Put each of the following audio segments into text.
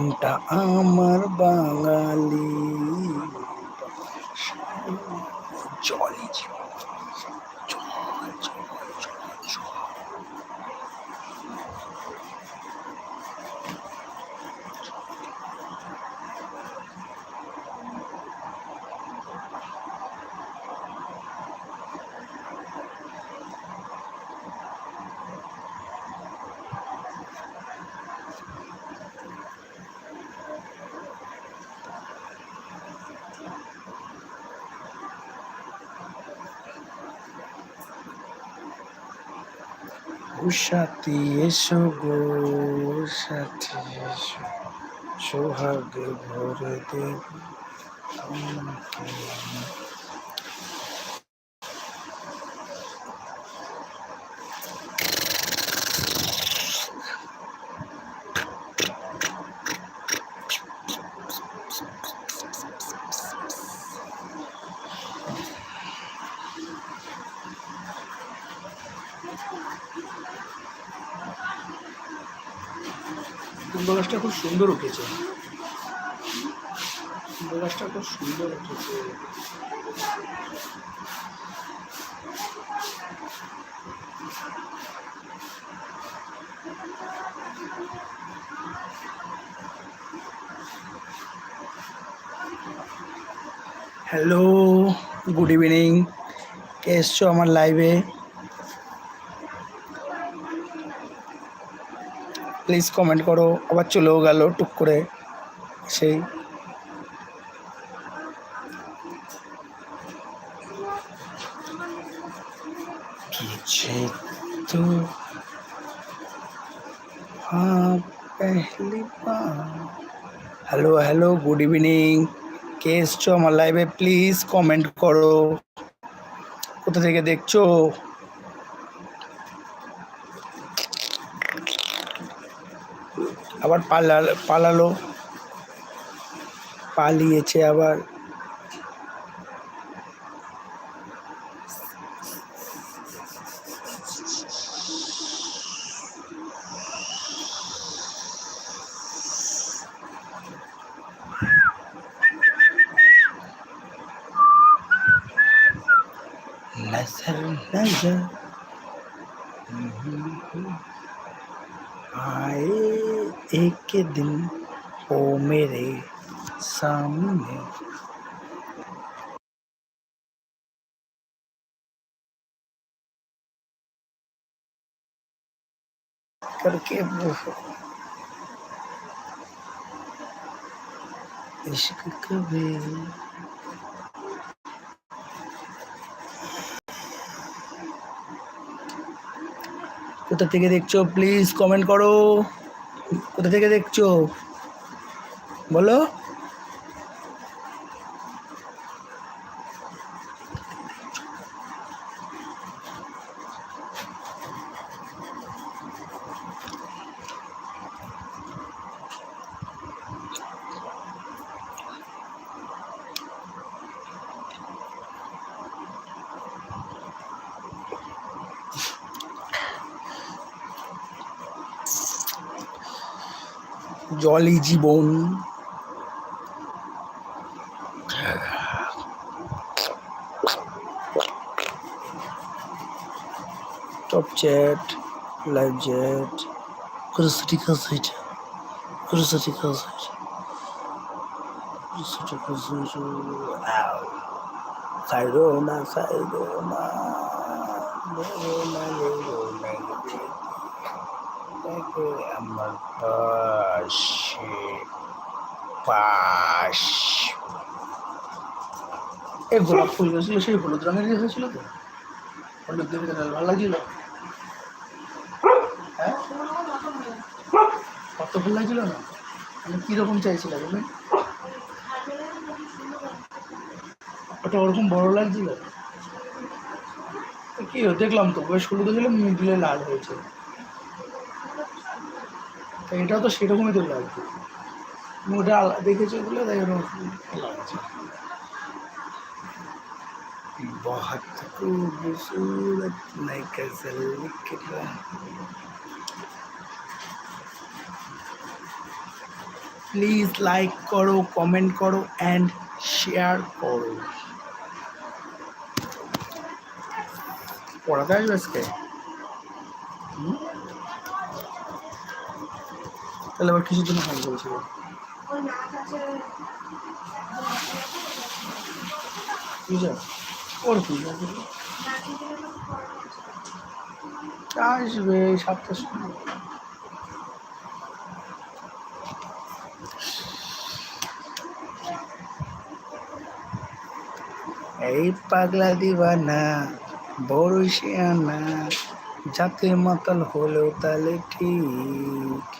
মনটা আমার বাঙালি। সাথী এসো গো সাথী এসো। সোহাগে ভরে দেব খুব সুন্দর উঠেছে। কুমড়ো গাছটা খুব সুন্দর উঠেছে। হ্যালো গুড ইভিনিং কে এসছো আমার লাইভে প্লিজ কমেন্ট করো, আবার চলেও গেল টুক করে, সেই। তো হ্যাঁ হ্যালো হ্যালো, গুড ইভিনিং। কে এসছো আমার লাইভে? প্লিজ কমেন্ট করো। কোথা থেকে দেখছ? আবার পালাল পালালো পালিয়েছে আবার Mm-hmm. आए एक दिन ओ मेरे सामने। करके इश्क कभी কোথা থেকে দেখছ? প্লিজ কমেন্ট করো। কোথা থেকে দেখছ? বলো। জলই জীবন। টপ চ্যাট লাইভ চ্যাট কুরুসটি কাজ হয়েছে কুরুসটি কাজ হয়েছে কুরুসটি কাজ সাইডো না সাইডো না আমার পাশে, পাশ। এ গোলাপ ফুল গেছিল সেই হলুদ রঙের হয়েছিল তো? হলুদ দেখে ভালো লাগছিল। হ্যাঁ? কত ফুল লাগছিল না? মানে কীরকম চাইছিল তুমি ওটা ওরকম বড় লাগছিল? কি দেখলাম তো, বেশ হলুদ হয়েছিল মিডিলে লাল হয়েছে। তো এটাও তো সেরকমই তো লাগবে তুমি ওটা আলা- দেখেছো বলে তাই ওরকম লাগছে बहुत खूबसूरत नई गजल लिख रहा প্লিজ লাইক করো কমেন্ট করো অ্যান্ড শেয়ার করো পড়াতে আসবে আজকে তাহলে আবার কিছুর জন্য ফোন করেছিল আসবে সাতটার এই পাগলা দিবানা, বড় শিয়ানা যাতে মাতাল হলেও তাহলে ঠিক।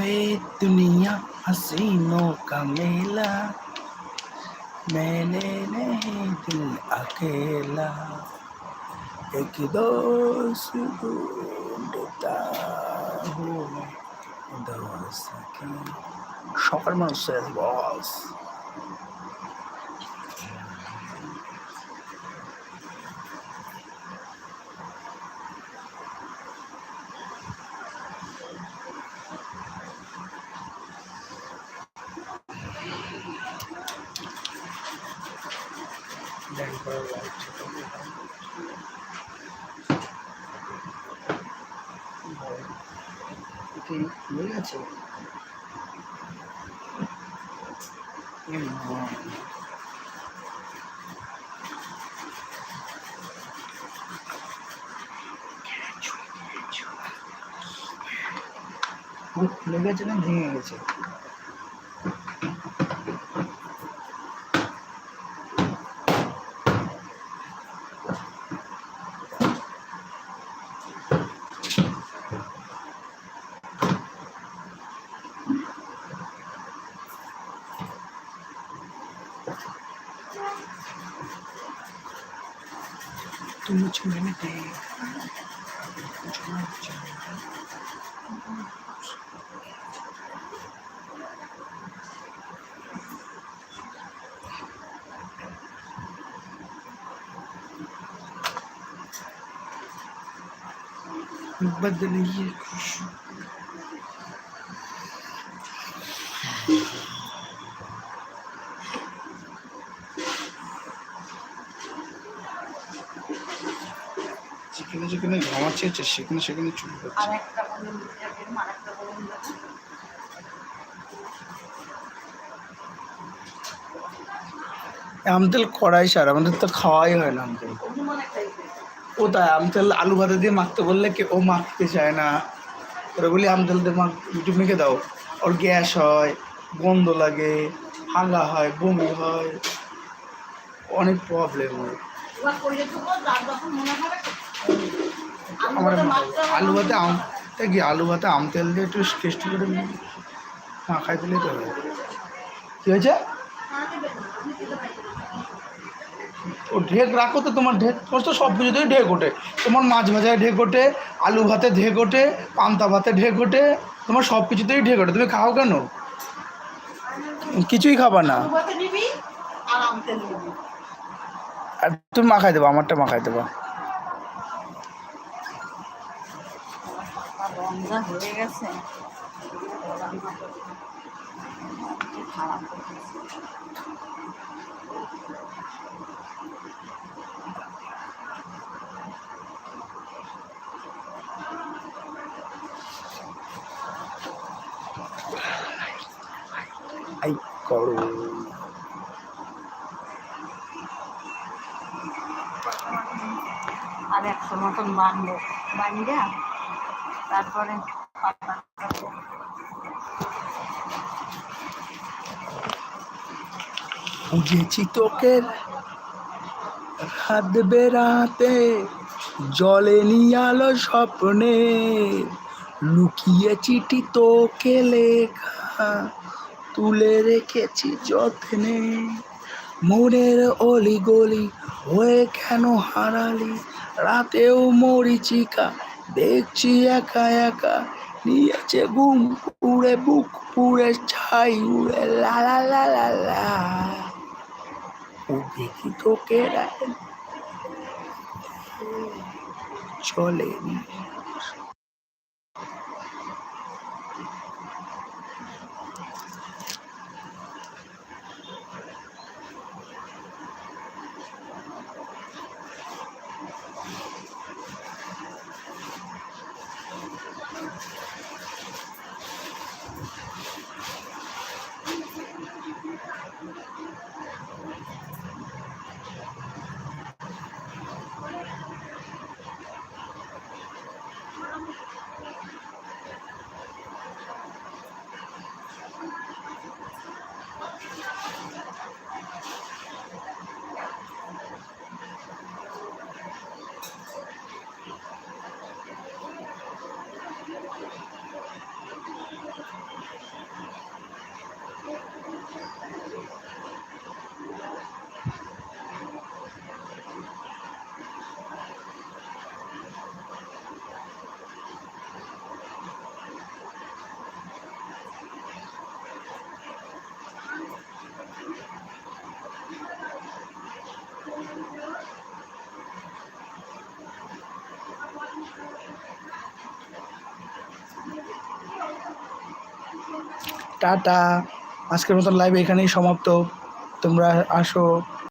है दुनिया हसीनों का मेला मैंने नहीं दिल अकेला एक दोस्त ढूंढता हूँ दोस्त की शॉकर में बोस হয়ে গেছে? আছে। খুলে গেছে না? ভেঙে গেছে। too much money bag. बदलिए खुशी যেখানে যেখানে ঘামাচ্ছে সেখানে সেখানে চুল করছে। দাদা। আমতেল কড়াই সার আমাদের তো খাওয়াই হয় না আমতেল। ইয়ে। কোথায় আমতেল আলু ভাতে দিয়ে মাখতে বললে কি ও মাখতে চায় না? ওরা বলি আমতেল দিয়ে মাখ একটু মেখে দাও। ওর গ্যাস হয় গন্ধ লাগে হাঙ্গা হয় বমি হয়। অনেক প্রবলেম হয়। আমার আলু ভাতে আম তা কি আলু ভাতে আম তেল দিয়ে একটু টেস্ট করে মাখাই দিলেই তো কি হয়েছে? হ্যাঁ। ও ঢেক রাখো তো তোমার ঢেক তোমার তো সব কিছুতেই ঢেক ওঠে। তোমার মাছ ভাজায় ঢেক ওঠে আলু ভাতে ঢেক ওঠে পান্তা ভাতে ঢেক ওঠে তোমার সব কিছুতেই ঢেক ওঠে। তুমি খাও কেন? কিছুই খাবা না। আর তুমি মাখাই দেবো আমারটা মাখাই দেবো রমজা হয়ে গেছে। খারাপ আর একশো মতন বানবো। বানবে তারপরে বুঝেছি তোকে রাত বেড়াতে, জলে নিয়ালো স্বপ্নে। লুকিয়ে চিঠি তোকে লেখা, তুলে রেখেছি যত্নে। মনের অলি গলি হয়ে কেন হারালি? রাতেও মরিচিকা দেখছি একা একা নিয়েছে ঘুম পুড়ে, বুক পুড়ে, ছাই উড়ে লালা লা লা লা লা। দেখি তোকে টাটা। আজকের মতন লাইভ এখানেই সমাপ্ত। তোমরা আসো।